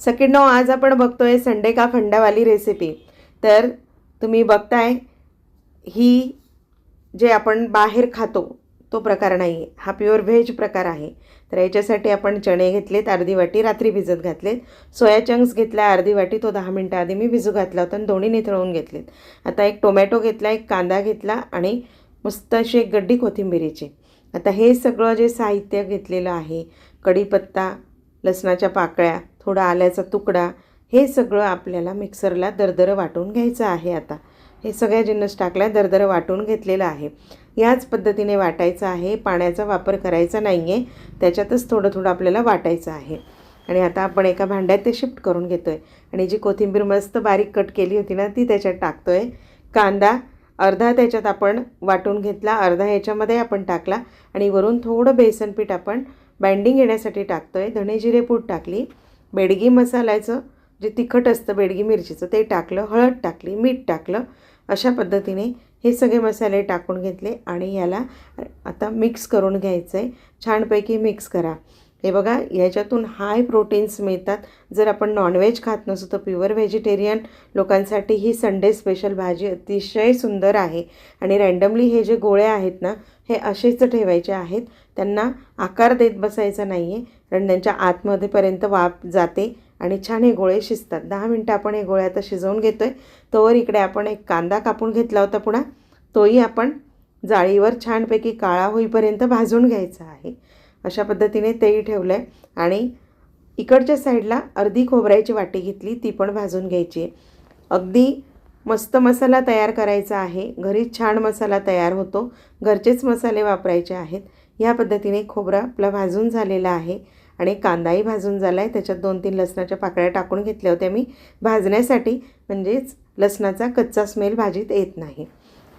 सकिडनो आज आपण बघतोय संडे का खंडावाली रेसिपी तर तुम्ही बघताय ही जे आपण बाहेर खातो तो प्रकार नाही आहे हा प्युअर व्हेज प्रकार आहे. तर याच्यासाठी आपण चणे घेतलेत अर्धी वाटी रात्री भिजत घातलेत. सोया चंक्स घेतला अर्धी वाटी तो दहा मिनटं आधी मी भिजू घातला होता आणि दोन्ही निथळून घेतलेत. आता एक टोमॅटो घेतला एक कांदा घेतला आणि मस्त अशी एक गड्डी कोथिंबिरीची. आता हे सगळं जे साहित्य घेतलेलं आहे कढीपत्ता लसणाच्या पाकळ्या थोडा आल्याचा तुकडा हे सगळं आपल्याला मिक्सरला दरदरं वाटून घ्यायचं आहे आता. हे सगळ्या जिन्नस टाकल्या दरदरं वाटून घेतलेलं आहे. याच पद्धतीने वाटायचं आहे. पाण्याचा वापर करायचा नाही आहे त्याच्यातच थोडं थोडं आपल्याला वाटायचं आहे. आणि आता आपण एका भांड्यात ते शिफ्ट करून घेतो आहे आणि जी कोथिंबीर मस्त बारीक कट केली होती ना ती त्याच्यात टाकतो आहे कांदा अर्धा त्याच्यात आपण वाटून घेतला अर्धा ह्याच्यामध्ये आपण टाकला. आणि वरून थोडं बेसन पीठ आपण बाइंडिंग येण्यासाठी टाकतो आहे धणे जिरे पूड टाकली. बेडगी मसाल्याचं जे तिखट असतं बेडगी मिरचीचं ते टाकलं हळद टाकली मीठ टाकलं अशा पद्धतीने हे सगळे मसाले टाकून घेतले आणि याला आता मिक्स करून घ्यायचं आहे छानपैकी मिक्स करा. हे बघा याच्यातून हाय प्रोटीन्स मिळतात. जर आपण नॉनव्हेज खात नसू तर प्युअर व्हेजिटेरियन लोकांसाठी ही संडे स्पेशल भाजी अतिशय सुंदर आहे. आणि रँडमली हे जे गोळे आहेत ना हे असेच ठेवायचे आहेत. त्यांना आकार देत बसायचा नाही आहे कारण त्यांच्या आतमध्येपर्यंत वाफ जाते आणि छान हे गोळे शिजतात. दहा मिनटं आपण हे गोळे आता शिजवून घेतो आहे तोवर इकडे आपण एक कांदा कापून घेतला होता पुन्हा. तोही आपण जाळीवर छानपैकी काळा होईपर्यंत भाजून घ्यायचा आहे. अशा पद्धतीने तेही ठेवलं आहे आणि इकडच्या साईडला अर्धी खोबऱ्याची वाटी घेतली ती पण भाजून घ्यायची आहे. अगदी मस्त मसाला तयार करायचा आहे. घरीच छान मसाला तयार होतो. घरचेच मसाले वापरायचे आहेत. ह्या पद्धतीने खोबरा आपला भाजून झालेला आहे. आणि कांदाही भाजून झाला आहे त्याच्यात दोन तीन लसणाच्या पाकळ्या टाकून घेतल्या होत्या. मी भाजण्यासाठी म्हणजेच लसणाचा कच्चा स्मेल भाजीत येत नाही.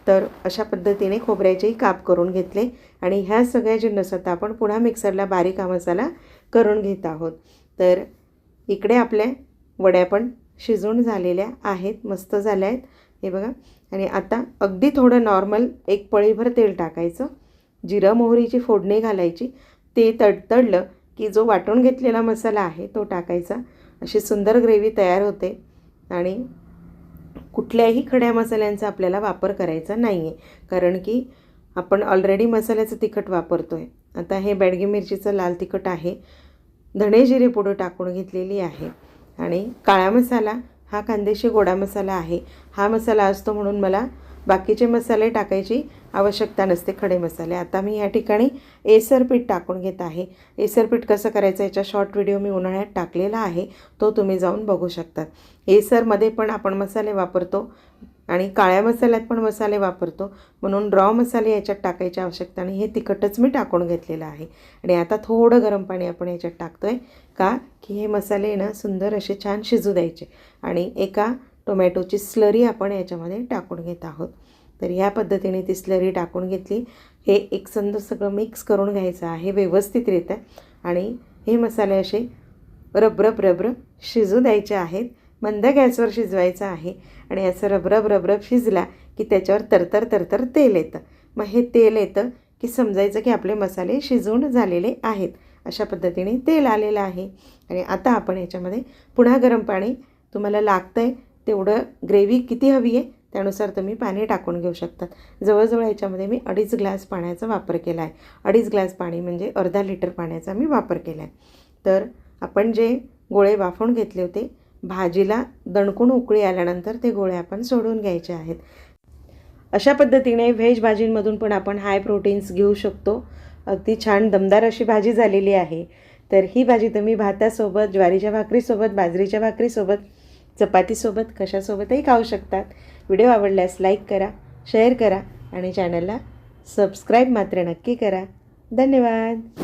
तर अशा पद्धतीने खोबऱ्याचेही काप करून घेतले आणि ह्या सगळ्या जिन्नस आता आपण पुन्हा मिक्सरला बारीक हा मसाला करून घेत आहोत. तर इकडे आपल्या वड्या पण शिजून झालेल्या आहेत मस्त झाल्या आहेत हे बघा. आणि आता अगदी थोडं नॉर्मल एक पळीभर तेल टाकायचं. जिरं मोहरीची फोडणी घालायची. ते तडतडलं की जो वाटून घेतलेला मसाला आहे तो टाकायचा. अशी सुंदर ग्रेव्ही तयार होते. आणि कुठल्याही खड्या मसाल्यांचा आपल्याला वापर करायचा नाही आहे कारण की आपण ऑलरेडी मसाल्याचं तिखट वापरतो आहे आता हे बॅडगी मिरचीचं लाल तिखट आहे. धणे जिरे पुढं टाकून घेतलेली आहे. आणि काळा मसाला हा कांदेशी गोडा मसाला आहे. हा मसाला असतो म्हणून मला बाकीचे मसाले टाकायची आवश्यकता नसते खडे मसाले. आता मी या ठिकाणी एसरपीठ टाकून घेत आहे. एसरपीठ कसं करायचं याचा शॉर्ट व्हिडिओ मी उन्हाळ्यात टाकलेला आहे. तो तुम्ही जाऊन बघू शकतात. एसरमध्ये पण आपण मसाले वापरतो आणि काळ्या मसाल्यात पण मसाले वापरतो. म्हणून रॉ मसाले याच्यात टाकायची आवश्यकता नाही. हे तिखटच मी टाकून घेतलेलं आहे. आणि आता थोडं गरम पाणी आपण याच्यात टाकतो आहे का? की हे मसाले ना सुंदर असे छान शिजू द्यायचे. आणि एका टोमॅटोची स्लरी आपण याच्यामध्ये टाकून घेत आहोत. तर ह्या पद्धतीने ती स्लरी टाकून घेतली. हे एकसंद सगळं मिक्स करून घ्यायचं आहे व्यवस्थितरित्या. आणि हे मसाले असे रबरब रबरब शिजू द्यायचे आहेत. मंद गॅसवर शिजवायचं आहे. आणि असं रबरब रबरब शिजला की त्याच्यावर तरतर तरतर तेल येतं. मग हे तेल येतं की समजायचं की आपले मसाले शिजवून झालेले आहेत. अशा पद्धतीने तेल आलेलं आहे. आणि आता आपण याच्यामध्ये पुन्हा गरम पाणी तुम्हाला लागतं आहे तेवढं ग्रेव्ही किती हवी आहे त्यानुसार तुम्ही पाणी टाकून घेऊ शकतात जवळजवळ याच्यामध्ये मी अडीच ग्लास पाण्याचा वापर केला आहे. अडीच ग्लास पाणी म्हणजे अर्धा लिटर पाण्याचा मी वापर केला आहे. तर आपण जे गोळे वाफवून घेतले होते भाजीला दणकून उकळी आल्यानंतर ते गोळे आपण सोडून घ्यायचे आहेत. अशा पद्धतीने व्हेज भाजींमधून पण आपण हाय प्रोटीन्स घेऊ शकतो. अगदी छान दमदार अशी भाजी झालेली आहे. तर ही भाजी तुम्ही भातासोबत ज्वारीच्या भाकरीसोबत बाजरीच्या भाकरीसोबत चपातीसोबत कशासोबतही खाऊ शकतात. व्हिडिओ आवडल्यास लाईक करा शेअर करा आणि चॅनलला सबस्क्राईब मात्र नक्की करा. धन्यवाद.